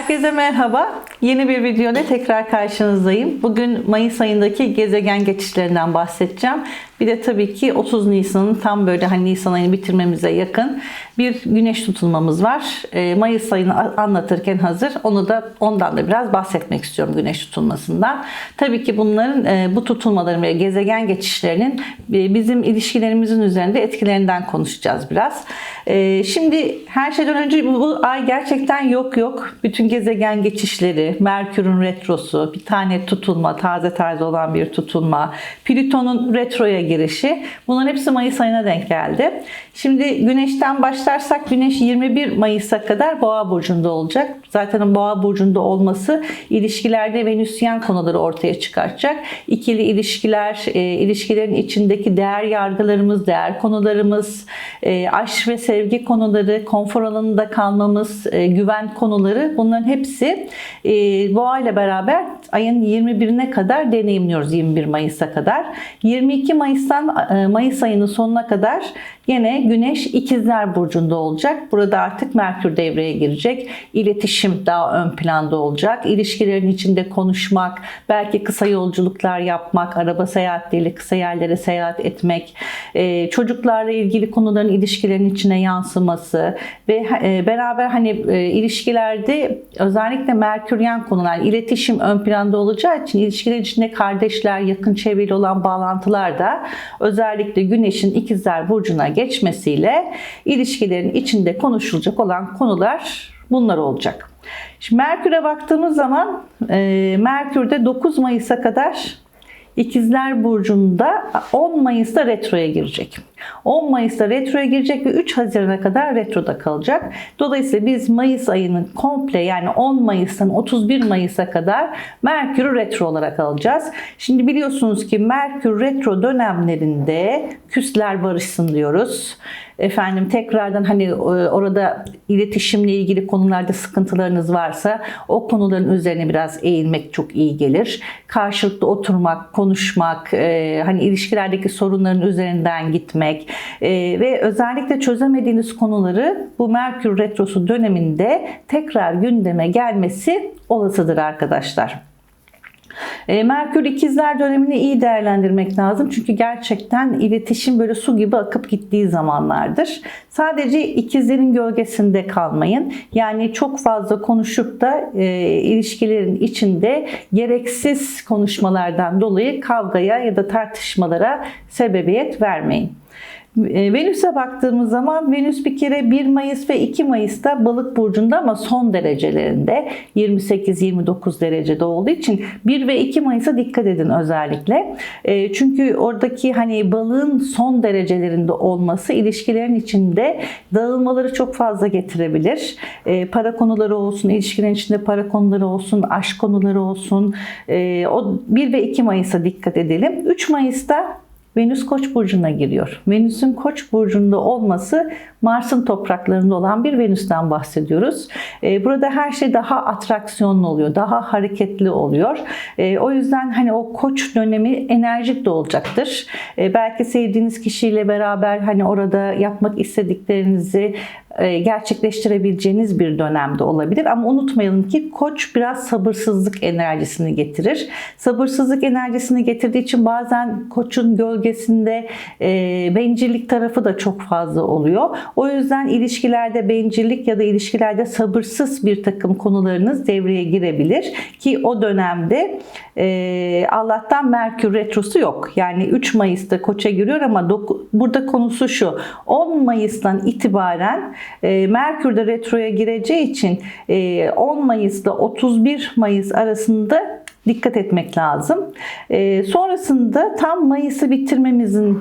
Herkese merhaba. Yeni bir videoda tekrar karşınızdayım. Bugün Mayıs ayındaki gezegen geçişlerinden bahsedeceğim. Bir de tabii ki 30 Nisan'ın tam böyle hani Nisan ayını bitirmemize yakın bir güneş tutulmamız var. Ee, Mayıs ayını anlatırken hazır. Onu da ondan da biraz bahsetmek istiyorum güneş tutulmasından. Tabii ki bunların e, bu tutulmaların ve gezegen geçişlerinin e, bizim ilişkilerimizin üzerinde etkilerinden konuşacağız biraz. E, Şimdi her şeyden önce bu, bu ay gerçekten yok yok. Bütün gezegen geçişleri, Merkür'ün retrosu, bir tane tutulma, taze taze olan bir tutulma, Plüton'un retroya girişi. Bunların hepsi Mayıs ayına denk geldi. Şimdi Güneş'ten başlarsak Güneş 21 Mayıs'a kadar Boğa burcunda olacak. Zaten Boğa burcunda olması ilişkilerde Venüsyen konuları ortaya çıkartacak. İkili ilişkiler, e, ilişkilerin içindeki değer yargılarımız, değer konularımız, e, aşk ve sevgi konuları, konfor alanında kalmamız, e, güven konuları bunların hepsi Boğa ile beraber ayın 21'ine kadar deneyimliyoruz 21 Mayıs'a kadar. 22 Mayıs'tan Mayıs ayının sonuna kadar yine Güneş İkizler burcunda olacak. Burada artık Merkür devreye girecek. İletişim daha ön planda olacak. İlişkilerin içinde konuşmak, belki kısa yolculuklar yapmak, araba seyahatleriyle kısa yerlere seyahat etmek, e, çocuklarla ilgili konuların ilişkilerin içine yansıması ve e, beraber hani e, ilişkilerde özellikle Merküryen konular, iletişim ön planda olacağı için ilişkiler içinde kardeşler, yakın çevreli olan bağlantılar da özellikle Güneş'in ikizler burcuna geçmesiyle ilişkilerin içinde konuşulacak olan konular bunlar olacak. Şimdi Merkür'e baktığımız zaman e, Merkür'de 9 Mayıs'a kadar İkizler Burcu'nda 10 Mayıs'ta retroya girecek. 10 Mayıs'ta retroya girecek ve 3 Haziran'a kadar retroda kalacak. Dolayısıyla biz Mayıs ayının komple yani 10 Mayıs'tan 31 Mayıs'a kadar Merkür'ü retro olarak alacağız. Şimdi biliyorsunuz ki Merkür retro dönemlerinde küsler barışsın diyoruz. Efendim tekrardan hani e, orada iletişimle ilgili konularda sıkıntılarınız varsa o konuların üzerine biraz eğilmek çok iyi gelir. Karşılıklı oturmak, konuşmak, e, hani ilişkilerdeki sorunların üzerinden gitmek e, ve özellikle çözemediğiniz konuları bu Merkür Retrosu döneminde tekrar gündeme gelmesi olasıdır arkadaşlar. E, Merkür ikizler dönemini iyi değerlendirmek lazım. Çünkü gerçekten iletişim böyle su gibi akıp gittiği zamanlardır. Sadece ikizlerin gölgesinde kalmayın. Yani çok fazla konuşup da e, ilişkilerin içinde gereksiz konuşmalardan dolayı kavgaya ya da tartışmalara sebebiyet vermeyin. E, Venüs'e baktığımız zaman Venüs bir kere 1 Mayıs ve 2 Mayıs'ta balık burcunda ama son derecelerinde 28-29 derecede olduğu için 1 ve 2 Mayıs'a dikkat edin özellikle. E, Çünkü oradaki hani balığın son derecelerinde olması ilişkilerin içinde dağılmaları çok fazla getirebilir. E, Para konuları olsun, ilişkilerin içinde para konuları olsun, aşk konuları olsun. E, O 1 ve 2 Mayıs'a dikkat edelim. 3 Mayıs'ta Venüs Koç burcuna giriyor. Venüs'ün Koç burcunda olması Mars'ın topraklarında olan bir Venüs'ten bahsediyoruz. Ee, Burada her şey daha atraksiyonlu oluyor, daha hareketli oluyor. Ee, O yüzden hani o Koç dönemi enerjik de olacaktır. Ee, Belki sevdiğiniz kişiyle beraber hani orada yapmak istediklerinizi gerçekleştirebileceğiniz bir dönemde olabilir. Ama unutmayalım ki koç biraz sabırsızlık enerjisini getirir. Sabırsızlık enerjisini getirdiği için bazen koçun gölgesinde e, bencillik tarafı da çok fazla oluyor. O yüzden ilişkilerde bencillik ya da ilişkilerde sabırsız bir takım konularınız devreye girebilir. Ki o dönemde e, Allah'tan Merkür Retrosu yok. Yani 3 Mayıs'ta koça giriyor ama burada konusu şu. 10 Mayıs'tan itibaren e, Merkür de retroya gireceği için e, 10 Mayıs'la 31 Mayıs arasında dikkat etmek lazım. E, sonrasında tam Mayıs'ı bitirmemizin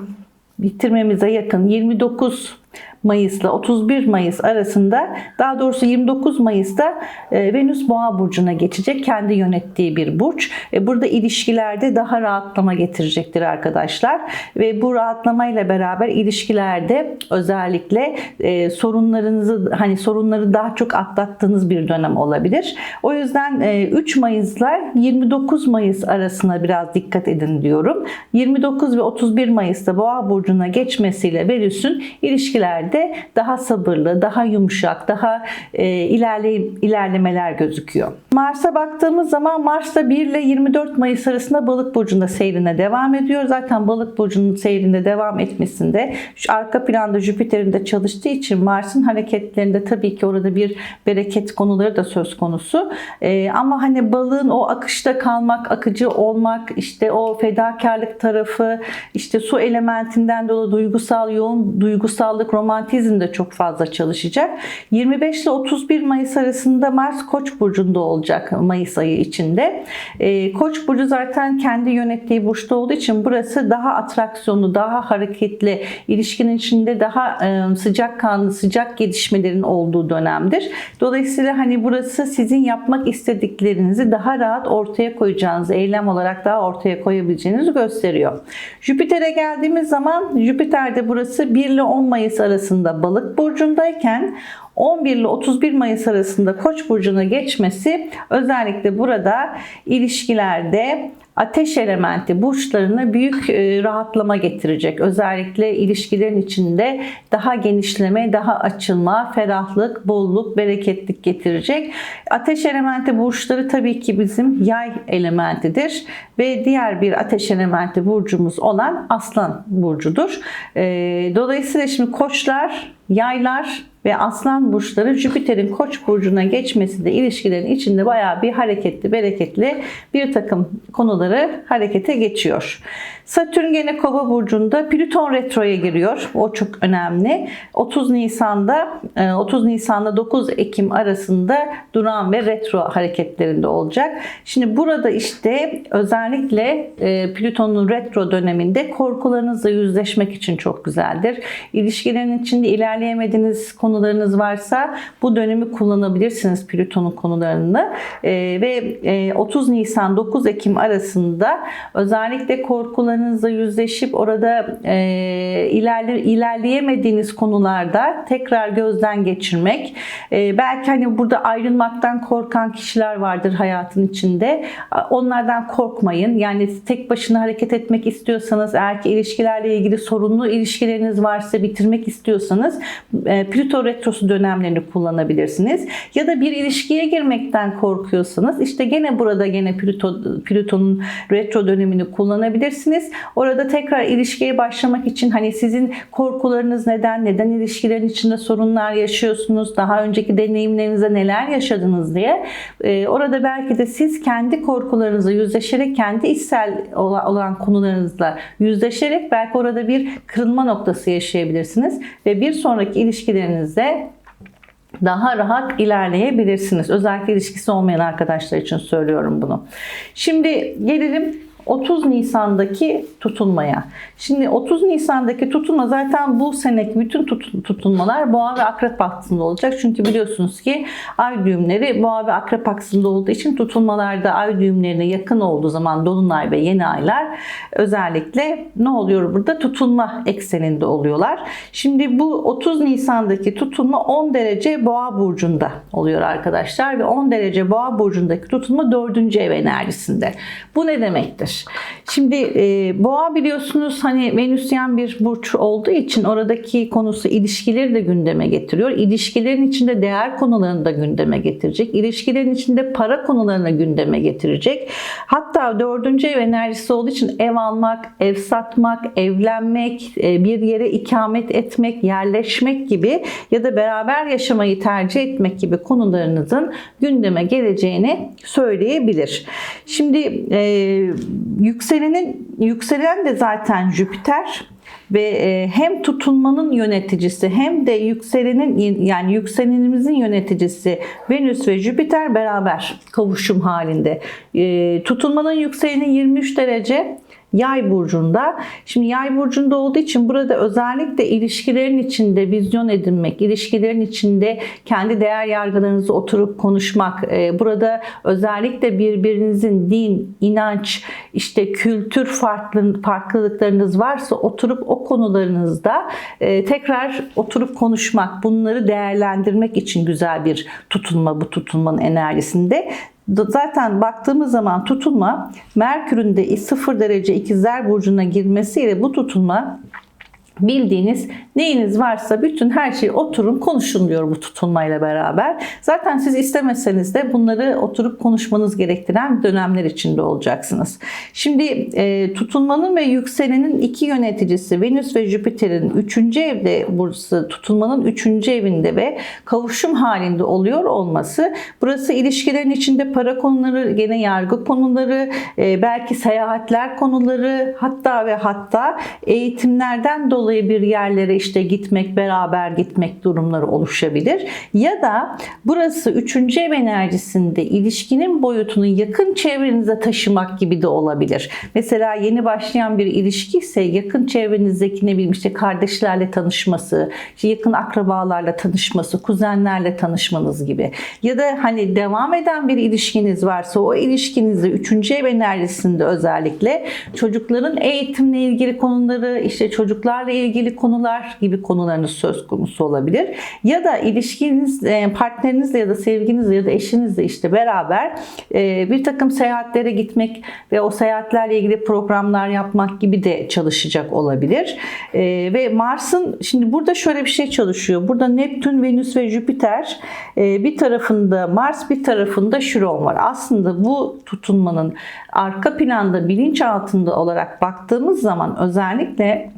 bitirmemize yakın 29 Mayıs'la 31 Mayıs arasında daha doğrusu 29 Mayıs'ta e, Venüs Boğa burcuna geçecek. Kendi yönettiği bir burç. E, Burada ilişkilerde daha rahatlama getirecektir arkadaşlar. Ve bu rahatlamayla beraber ilişkilerde özellikle e, sorunlarınızı hani sorunları daha çok atlattığınız bir dönem olabilir. O yüzden e, 3 Mayıs'la 29 Mayıs arasına biraz dikkat edin diyorum. 29 ve 31 Mayıs'ta Boğa burcuna geçmesiyle Venüs'ün ilişkiler ilişkilerde daha sabırlı, daha yumuşak, daha e, ilerle, ilerlemeler gözüküyor. Mars'a baktığımız zaman Mars'ta 1 ile 24 Mayıs arasında Balık burcunda seyrine devam ediyor. Zaten Balık burcunun seyrinde devam etmesinde şu arka planda Jüpiter'in de çalıştığı için Mars'ın hareketlerinde tabii ki orada bir bereket konuları da söz konusu. E, ama hani balığın o akışta kalmak, akıcı olmak, işte o fedakarlık tarafı, işte su elementinden dolayı duygusal, yoğun duygusallık, romantizm de çok fazla çalışacak. 25 ile 31 Mayıs arasında Mars Koç burcunda olacak Mayıs ayı içinde. E, Koç burcu zaten kendi yönettiği burçta olduğu için burası daha atraksiyonlu, daha hareketli, ilişkinin içinde daha e, sıcak kanlı, sıcak gelişmelerin olduğu dönemdir. Dolayısıyla hani burası sizin yapmak istediklerinizi daha rahat ortaya koyacağınız, eylem olarak daha ortaya koyabileceğinizi gösteriyor. Jüpiter'e geldiğimiz zaman Jüpiter'de burası 1 ile 10 Mayıs arasında Balık burcundayken 11 ile 31 Mayıs arasında Koç burcuna geçmesi özellikle burada ilişkilerde ateş elementi burçlarına büyük e, rahatlama getirecek. Özellikle ilişkilerin içinde daha genişleme, daha açılma, ferahlık, bolluk, bereketlik getirecek. Ateş elementi burçları tabii ki bizim yay elementidir ve diğer bir ateş elementi burcumuz olan Aslan burcudur. E, dolayısıyla şimdi koçlar, yaylar ve aslan burçları Jüpiter'in koç burcuna geçmesi de ilişkilerin içinde bayağı bir hareketli, bereketli bir takım konuları harekete geçiyor. Satürn gene kova burcunda Plüton retroya giriyor. O çok önemli. 30 Nisan'da 30 Nisan'da 9 Ekim arasında duran ve retro hareketlerinde olacak. Şimdi burada işte özellikle Plüton'un retro döneminde korkularınızla yüzleşmek için çok güzeldir. İlişkilerin içinde ilerleyemediğiniz konularınız varsa bu dönemi kullanabilirsiniz Plüton'un konularını. Ve 30 Nisan 9 Ekim arasında özellikle korkularınızla yüzleşip orada e, ilerle, ilerleyemediğiniz konularda tekrar gözden geçirmek. E, belki hani burada ayrılmaktan korkan kişiler vardır hayatın içinde. Onlardan korkmayın. Yani tek başına hareket etmek istiyorsanız, eğer ki ilişkilerle ilgili sorunlu ilişkileriniz varsa bitirmek istiyorsanız e, Plüto retrosu dönemlerini kullanabilirsiniz. Ya da bir ilişkiye girmekten korkuyorsanız işte gene burada gene Plüto, Plüton'un retro dönemini kullanabilirsiniz. Orada tekrar ilişkiye başlamak için hani sizin korkularınız neden, neden ilişkilerin içinde sorunlar yaşıyorsunuz, daha önceki deneyimlerinizde neler yaşadınız diye e, orada belki de siz kendi korkularınızla yüzleşerek, kendi içsel olan konularınızla yüzleşerek belki orada bir kırılma noktası yaşayabilirsiniz ve bir sonraki ilişkilerinizde daha rahat ilerleyebilirsiniz. Özellikle ilişkisi olmayan arkadaşlar için söylüyorum bunu. Şimdi gelelim 30 Nisan'daki tutulmaya. Şimdi 30 Nisan'daki tutulma zaten bu seneki bütün tutulmalar boğa ve akrep aksında olacak. Çünkü biliyorsunuz ki ay düğümleri boğa ve akrep aksında olduğu için tutulmalarda ay düğümlerine yakın olduğu zaman dolunay ve yeni aylar özellikle ne oluyor burada? Tutulma ekseninde oluyorlar. Şimdi bu 30 Nisan'daki tutulma 10 derece boğa burcunda oluyor arkadaşlar ve 10 derece boğa burcundaki tutulma 4. ev enerjisinde. Bu ne demektir? Şimdi e, boğa biliyorsunuz hani Venüsyen bir burç olduğu için oradaki konusu ilişkileri de gündeme getiriyor. İlişkilerin içinde değer konularını da gündeme getirecek. İlişkilerin içinde para konularını gündeme getirecek. Hatta dördüncü ev enerjisi olduğu için ev almak, ev satmak, evlenmek, e, bir yere ikamet etmek, yerleşmek gibi ya da beraber yaşamayı tercih etmek gibi konularınızın gündeme geleceğini söyleyebilir. Şimdi e, yükselenin yükselen de zaten Jüpiter ve e, hem tutunmanın yöneticisi hem de yükselenin yani yükselenimizin yöneticisi Venüs ve Jüpiter beraber kavuşum halinde. E, tutunmanın yükseleni 23 derece Yay burcunda. Şimdi yay burcunda olduğu için burada özellikle ilişkilerin içinde vizyon edinmek, ilişkilerin içinde kendi değer yargılarınızı oturup konuşmak, e, burada özellikle birbirinizin din, inanç, işte kültür farklı, farklılıklarınız varsa oturup o konularınızda e, tekrar oturup konuşmak, bunları değerlendirmek için güzel bir tutulma bu tutulmanın enerjisinde. Zaten baktığımız zaman tutulma Merkür'ün de 0 derece ikizler burcuna girmesiyle bu tutulma bildiğiniz neyiniz varsa bütün her şeyi oturun konuşun diyor bu tutulmayla beraber. Zaten siz istemeseniz de bunları oturup konuşmanız gerektiren dönemler içinde olacaksınız. Şimdi e, tutulmanın ve yükselenin iki yöneticisi Venüs ve Jüpiter'in 3. evde burası tutulmanın 3. evinde ve kavuşum halinde oluyor olması burası ilişkilerin içinde para konuları, gene yargı konuları, e, belki seyahatler konuları hatta ve hatta eğitimlerden dolayı bir yerlere işte gitmek, beraber gitmek durumları oluşabilir. Ya da burası 3. ev enerjisinde ilişkinin boyutunu yakın çevrenize taşımak gibi de olabilir. Mesela yeni başlayan bir ilişki ise yakın çevrenizdeki ne bileyim işte kardeşlerle tanışması, işte yakın akrabalarla tanışması, kuzenlerle tanışmanız gibi. Ya da hani devam eden bir ilişkiniz varsa o ilişkinizde 3. ev enerjisinde özellikle çocukların eğitimle ilgili konuları, işte çocuklarla ilgili konular gibi konularınız söz konusu olabilir. Ya da ilişkiniz e, partnerinizle ya da sevginizle ya da eşinizle işte beraber e, bir takım seyahatlere gitmek ve o seyahatlerle ilgili programlar yapmak gibi de çalışacak olabilir. E, ve Mars'ın şimdi burada şöyle bir şey çalışıyor. Burada Neptün, Venüs ve Jüpiter bir tarafında Mars bir tarafında Şiron var. Aslında bu tutunmanın arka planda bilinç altında olarak baktığımız zaman özellikle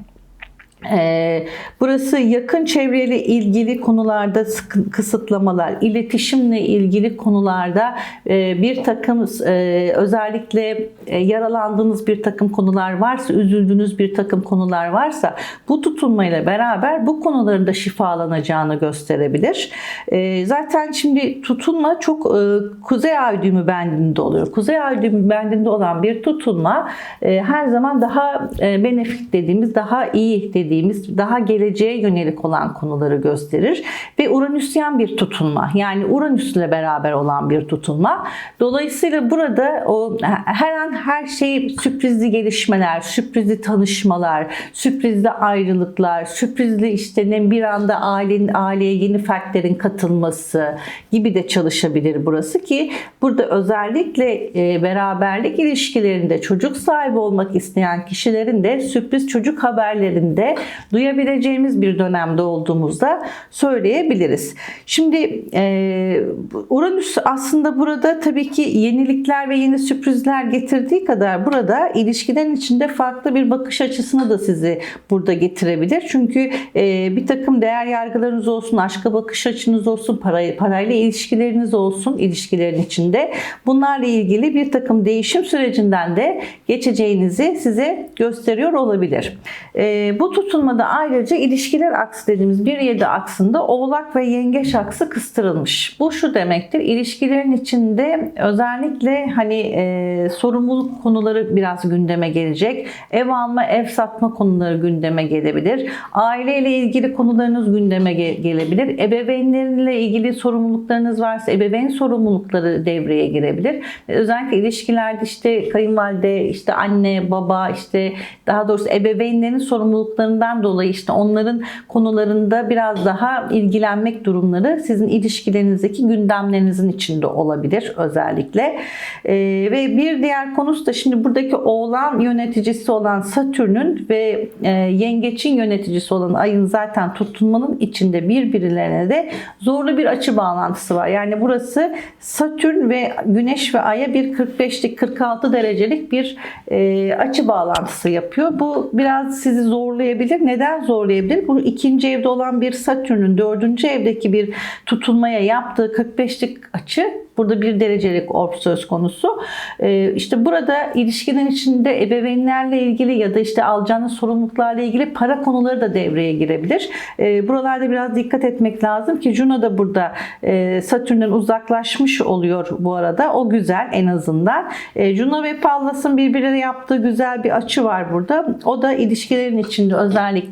burası yakın çevreyle ilgili konularda kısıtlamalar, iletişimle ilgili konularda e, bir takım e, özellikle e, yaralandığınız bir takım konular varsa, üzüldüğünüz bir takım konular varsa bu tutunmayla beraber bu konuların da şifalanacağını gösterebilir. Zaten şimdi tutunma çok kuzey ay düğümü bendinde oluyor. Kuzey ay düğümü bendinde olan bir tutunma her zaman daha benefit dediğimiz, daha iyi dediğimiz dediğimiz daha geleceğe yönelik olan konuları gösterir ve Uranüsyen bir tutunma yani Uranüs ile beraber olan bir tutunma. Dolayısıyla burada o her an her şey sürprizli gelişmeler, sürprizli tanışmalar, sürprizli ayrılıklar, sürprizli işte ne bir anda ailenin aileye yeni fertlerin katılması gibi de çalışabilir burası ki burada özellikle e, beraberlik ilişkilerinde çocuk sahibi olmak isteyen kişilerin de sürpriz çocuk haberlerinde duyabileceğimiz bir dönemde olduğumuzda söyleyebiliriz. Şimdi e, Uranüs aslında burada tabii ki yenilikler ve yeni sürprizler getirdiği kadar burada ilişkilerin içinde farklı bir bakış açısını da sizi burada getirebilir. Çünkü e, bir takım değer yargılarınız olsun, aşka bakış açınız olsun, parayla ilişkileriniz olsun ilişkilerin içinde. Bunlarla ilgili bir takım değişim sürecinden de geçeceğinizi size gösteriyor olabilir. E, bu tut tutulmada ayrıca ilişkiler aksı dediğimiz bir yedi aksında oğlak ve yengeç aksı kıstırılmış. Bu şu demektir. İlişkilerin içinde özellikle hani e, sorumluluk konuları biraz gündeme gelecek. Ev alma, ev satma konuları gündeme gelebilir. Aileyle ilgili konularınız gündeme ge- gelebilir. Ebeveynlerinle ilgili sorumluluklarınız varsa ebeveyn sorumlulukları devreye girebilir. Özellikle ilişkilerde işte kayınvalide, işte anne, baba, işte daha doğrusu ebeveynlerin sorumluluklarını olmasından dolayı işte onların konularında biraz daha ilgilenmek durumları sizin ilişkilerinizdeki gündemlerinizin içinde olabilir özellikle. E, ve bir diğer konusu da şimdi buradaki oğlan yöneticisi olan Satürn'ün ve e, yengeçin yöneticisi olan ayın zaten tutunmanın içinde birbirlerine de zorlu bir açı bağlantısı var. Yani burası Satürn ve Güneş ve Ay'a bir 45'lik 46 derecelik bir e, açı bağlantısı yapıyor. Bu biraz sizi zorlayabilir zorlayabilir. Neden zorlayabilir? Bu ikinci evde olan bir Satürn'ün dördüncü evdeki bir tutulmaya yaptığı 45'lik açı Burada bir derecelik orb söz konusu. Ee, işte burada ilişkinin içinde ebeveynlerle ilgili ya da işte alacağınız sorumluluklarla ilgili para konuları da devreye girebilir. Ee, buralarda biraz dikkat etmek lazım ki Juno da burada e, Satürn'den uzaklaşmış oluyor bu arada. O güzel en azından. E, Juno ve Pallas'ın birbirine yaptığı güzel bir açı var burada. O da ilişkilerin içinde özellikle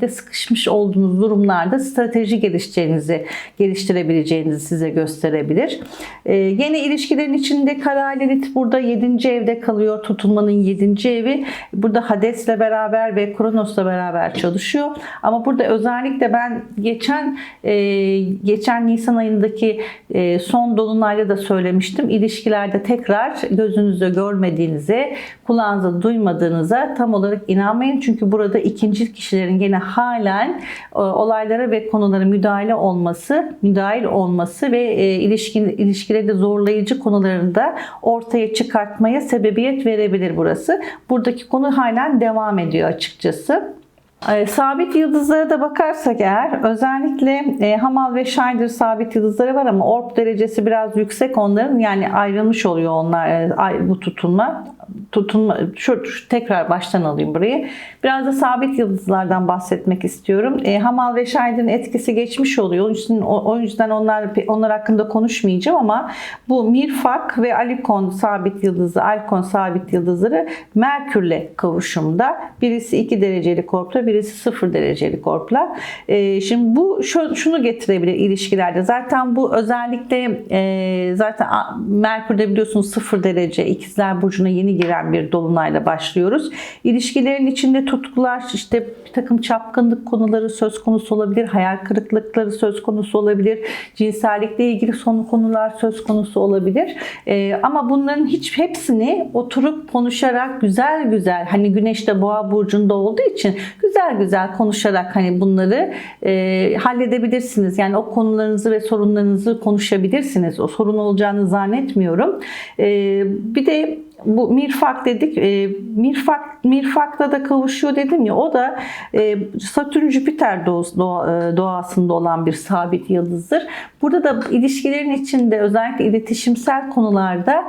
sıkışmış olduğunuz durumlarda strateji geliştireceğinizi, geliştirebileceğinizi size gösterebilir. E, yeni ilişkilerin içinde Kara Lilith burada 7. evde kalıyor. Tutulmanın 7. evi. Burada Hades'le beraber ve Kronos'la beraber çalışıyor. Ama burada özellikle ben geçen e, geçen Nisan ayındaki e, son dolunayda da söylemiştim. İlişkilerde tekrar gözünüzde görmediğinize, kulağınızda duymadığınıza tam olarak inanmayın. Çünkü burada ikinci kişilerin kişilerin yine halen e, olaylara ve konulara müdahale olması, müdahil olması ve e, ilişkin ilişkilerde zorlayıcı konularını da ortaya çıkartmaya sebebiyet verebilir burası. Buradaki konu halen devam ediyor açıkçası. E, Sabit yıldızlara da bakarsak eğer özellikle e, Hamal ve Scheider sabit yıldızları var ama orb derecesi biraz yüksek onların yani ayrılmış oluyor onlar e, bu tutulma tutunma şu, şu- tekrar baştan alayım burayı. Biraz da sabit yıldızlardan bahsetmek istiyorum. E, Hamal ve Scheider'in etkisi geçmiş oluyor. Onun için, o, o yüzden onlar onlar hakkında konuşmayacağım ama bu Mirfak ve Alikon sabit yıldızı, Alkon sabit yıldızları Merkürle kavuşumda. Birisi 2 derecelik korpla, birisi 0 derecelik korpla. E, şimdi bu şu, şunu getirebilir ilişkilerde. Zaten bu özellikle e, zaten Merkür'de biliyorsunuz 0 derece ikizler burcuna yeni giren bir dolunayla başlıyoruz. İlişkilerin içinde tutkular, işte bir takım çapkınlık konuları söz konusu olabilir, hayal kırıklıkları söz konusu olabilir, cinsellikle ilgili son konular söz konusu olabilir. Ee, ama bunların hiç hepsini oturup konuşarak güzel güzel hani güneş de boğa burcunda olduğu için güzel güzel konuşarak hani bunları e, halledebilirsiniz. Yani o konularınızı ve sorunlarınızı konuşabilirsiniz. O sorun olacağını zannetmiyorum. Ee, bir de bu mirfak dedik. E, mirfak mirfakla da kavuşuyor dedim ya. O da e, Satürn Jüpiter e, doğasında olan bir sabit yıldızdır. Burada da ilişkilerin içinde özellikle iletişimsel konularda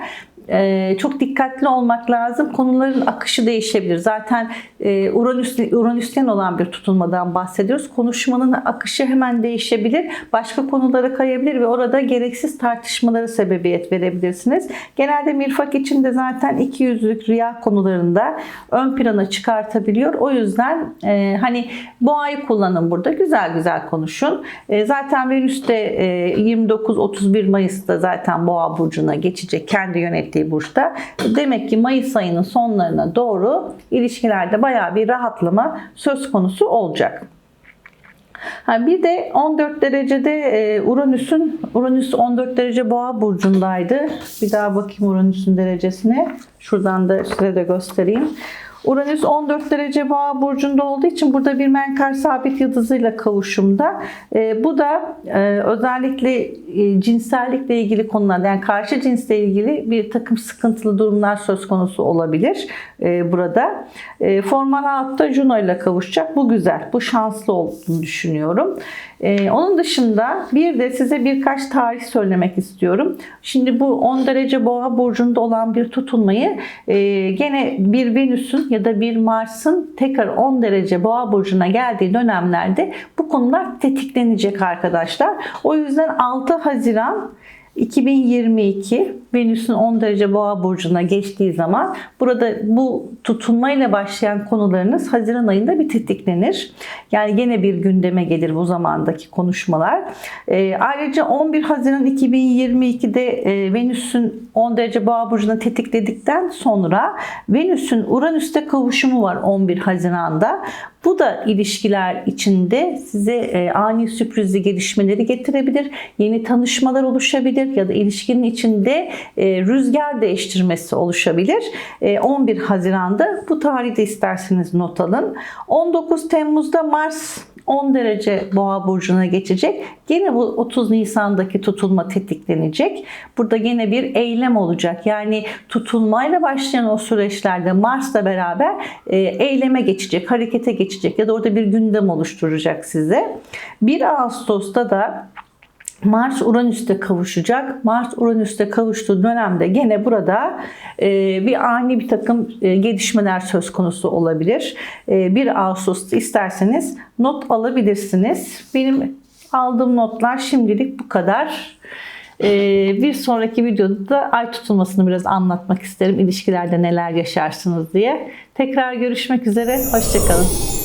e, çok dikkatli olmak lazım. Konuların akışı değişebilir. Zaten e, Uranüs, Uranüs'ten olan bir tutulmadan bahsediyoruz. Konuşmanın akışı hemen değişebilir. Başka konulara kayabilir ve orada gereksiz tartışmalara sebebiyet verebilirsiniz. Genelde mirfak için de zaten iki yüzlük riya konularında ön plana çıkartabiliyor. O yüzden e, hani boğayı kullanın burada. Güzel güzel konuşun. E, zaten Venüs de e, 29-31 Mayıs'ta zaten boğa burcuna geçecek. Kendi yönettiği burçta. Demek ki Mayıs ayının sonlarına doğru ilişkilerde bayağı bir rahatlama söz konusu olacak. Ha bir de 14 derecede e, Uranüs'ün Uranüs 14 derece Boğa burcundaydı. Bir daha bakayım Uranüs'ün derecesine. Şuradan da size de göstereyim. Uranüs 14 derece Boğa burcunda olduğu için burada bir menkar sabit yıldızıyla kavuşumda. E, bu da e, özellikle e, cinsellikle ilgili konular yani karşı cinsle ilgili bir takım sıkıntılı durumlar söz konusu olabilir e, burada. E, formal hayatta Juno ile kavuşacak. Bu güzel. Bu şanslı olduğunu düşünüyorum. E, onun dışında bir de size birkaç tarih söylemek istiyorum. Şimdi bu 10 derece boğa burcunda olan bir tutulmayı e, gene bir Venüs'ün ya da bir Mars'ın tekrar 10 derece boğa burcuna geldiği dönemlerde bu konular tetiklenecek arkadaşlar. O yüzden 6 Haziran 2022 Venüs'ün 10 derece boğa burcuna geçtiği zaman burada bu tutulmayla başlayan konularınız Haziran ayında bir tetiklenir. Yani gene bir gündeme gelir bu zamandaki konuşmalar. Ee, ayrıca 11 Haziran 2022'de e, Venüs'ün 10 derece boğa burcuna tetikledikten sonra Venüs'ün Uranüs'te kavuşumu var 11 Haziran'da. Bu da ilişkiler içinde size e, ani sürprizli gelişmeleri getirebilir. Yeni tanışmalar oluşabilir ya da ilişkinin içinde e, rüzgar değiştirmesi oluşabilir. E, 11 Haziran'da bu tarihte isterseniz not alın. 19 Temmuz'da Mars 10 derece boğa burcuna geçecek. Gene bu 30 Nisan'daki tutulma tetiklenecek. Burada gene bir eylem olacak. Yani tutulmayla başlayan o süreçlerde Mars'la beraber e, eyleme geçecek, harekete geçecek ya da orada bir gündem oluşturacak size. 1 Ağustos'ta da Mars Uranüs'te kavuşacak. Mars Uranüs'te kavuştuğu dönemde gene burada e, bir ani bir takım e, gelişmeler söz konusu olabilir. E, 1 Ağustos'ta isterseniz not alabilirsiniz. Benim aldığım notlar şimdilik bu kadar. E, bir sonraki videoda da ay tutulmasını biraz anlatmak isterim. İlişkilerde neler yaşarsınız diye. Tekrar görüşmek üzere. Hoşçakalın.